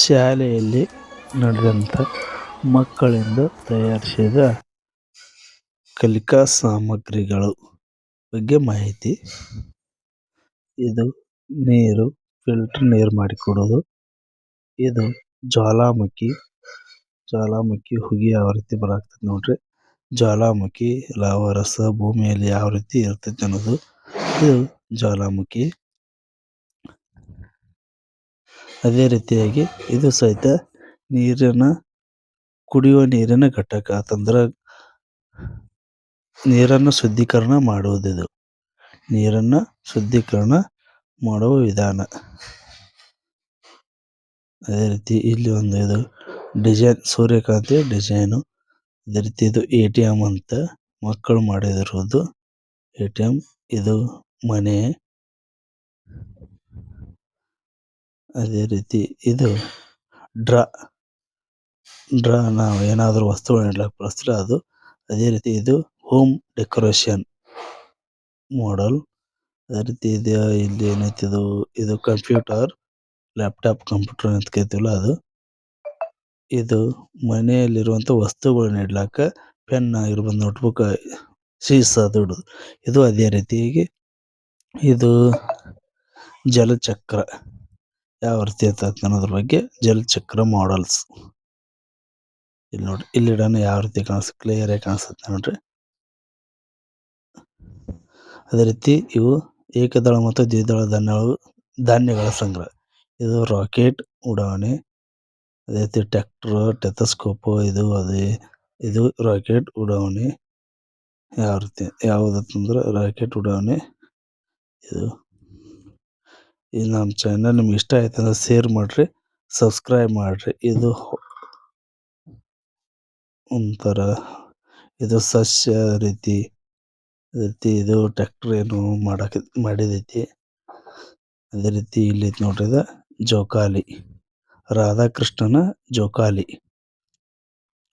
ಶಾಲೆಯಲ್ಲಿ ನಡೆದಂಥ ಮಕ್ಕಳಿಂದ ತಯಾರಿಸಿದ ಕಲಿಕಾ ಸಾಮಗ್ರಿಗಳು ಬಗ್ಗೆ ಮಾಹಿತಿ. ಇದು ನೀರು, ಫಿಲ್ಟರ್ ನೀರು ಮಾಡಿಕೊಡೋದು ಇದು ಜ್ವಾಲಾಮುಖಿ ಜ್ವಾಲಾಮುಖಿ ಹುಗಿ ಯಾವ ರೀತಿ ಬರಾಕ್ತದೆ ನೋಡ್ರಿ. ಜ್ವಾಲಾಮುಖಿ, ಲಾವಾರಸ ಭೂಮಿಯಲ್ಲಿ ಯಾವ ರೀತಿ ಇರ್ತೈತಿ ಅನ್ನೋದು. ಇದು ಜ್ವಾಲಾಮುಖಿ ಅದೇ ರೀತಿಯಾಗಿ ಇದು ಸಹಿತ ನೀರಿನ, ಕುಡಿಯುವ ನೀರಿನ ಘಟಕ. ಅಂತಂದ್ರೆ ನೀರನ್ನು ಶುದ್ಧೀಕರಣ ಮಾಡುವುದಿದು. ನೀರನ್ನು ಶುದ್ಧೀಕರಣ ಮಾಡುವ ವಿಧಾನ. ಅದೇ ರೀತಿ ಇಲ್ಲಿ ಒಂದು ಇದು ಡಿಸೈನ್ ಸೂರ್ಯಕಾಂತಿ ಡಿಸೈನು. ಅದೇ ರೀತಿ ಇದು ಎ ಟಿ ಎಂ ಅಂತ ಮಕ್ಕಳು ಮಾಡಿದಿರುವುದು ಎ ಟಿ ಎಂ ಇದು ಮನೆ. ಅದೇ ರೀತಿ ಇದು ಡ್ರಾ ಡ್ರಾ ನಾವು ಏನಾದರೂ ವಸ್ತುಗಳನ್ನ ಇಡ್ಲಕ್ಕೆ ಬಳಸ್ತೀರ ಅದು? ಅದೇ ರೀತಿ ಇದು ಹೋಮ್ ಡೆಕೋರೇಷನ್ ಮಾಡಲ್. ಅದೇ ರೀತಿ ಇದು ಇಲ್ಲಿ ಏನೈತಿ ಇದು ಇದು ಕಂಪ್ಯೂಟರ್, ಲ್ಯಾಪ್ಟಾಪ್, ಕಂಪ್ಯೂಟರ್ ಅಂತ ಕರಿತೀವಲ್ಲ ಅದು. ಇದು ಮನೆಯಲ್ಲಿರುವಂಥ ವಸ್ತುಗಳನ್ನ ಇಡ್ಲಾಕ ಪೆನ್ ಆಗಿರ್ಬೋದು, ನೋಟ್ಬುಕ್, ಸೀಸ ದೊಡ್ಡದು ಇದು ಅದೇ ರೀತಿಯಾಗಿ ಇದು ಜಲಚಕ್ರ. ಯಾವ ರೀತಿ ಇರ್ತೈತೆ ಅನ್ನೋದ್ರ ಬಗ್ಗೆ ಜಲಚಕ್ರ ಮಾಡಲ್ಸ್ ಇಲ್ಲಿ ನೋಡ್ರಿ ಇಲ್ಲಿ ಇಡೋಣ ಯಾವ ರೀತಿ ಕಾಣಿಸ್ ಕ್ಲಿಯರ್ ಆಗಿ ಕಾಣಿಸುತ್ತೆ ನೋಡ್ರಿ. ಅದೇ ರೀತಿ ಇವು ಏಕದಳ ಮತ್ತು ದ್ವಿದಳ ಧಾನ್ಯಗಳು, ಧಾನ್ಯಗಳ ಸಂಗ್ರಹ. ಇದು ರಾಕೆಟ್ ಉಡಾವಣೆ, ಅದೇ ರೀತಿ ಟ್ರ್ಯಾಕ್ಟರ್ ಟೆಥಸ್ಕೋಪು ಇದು ಅದೇ, ಇದು ರಾಕೆಟ್ ಉಡಾವಣೆ. ಯಾವ ರೀತಿ ಯಾವುದಂತಂದ್ರೆ ರಾಕೆಟ್ ಉಡಾವಣೆ. ಇದು ಇದು ನಮ್ಮ ಚಾನಲ್ ನಿಮ್ಗೆ ಇಷ್ಟ ಆಯ್ತು ಅಂದ್ರೆ ಶೇರ್ ಮಾಡಿರಿ ಸಬ್ಸ್ಕ್ರೈಬ್ ಮಾಡಿರಿ. ಇದು ಒಂಥರ ಇದು ಸಸ್ಯ ರೀತಿ ರೀತಿ ಇದು ಟ್ರ್ಯಾಕ್ಟರ್ ಏನು ಮಾಡಕ್ಕೆ ಮಾಡಿದೈತಿ. ಅದೇ ರೀತಿ ಇಲ್ಲಿ ಐತಿ ಇದು ಜೋಕಾಲಿ, ರಾಧಾಕೃಷ್ಣನ ಜೋಕಾಲಿ.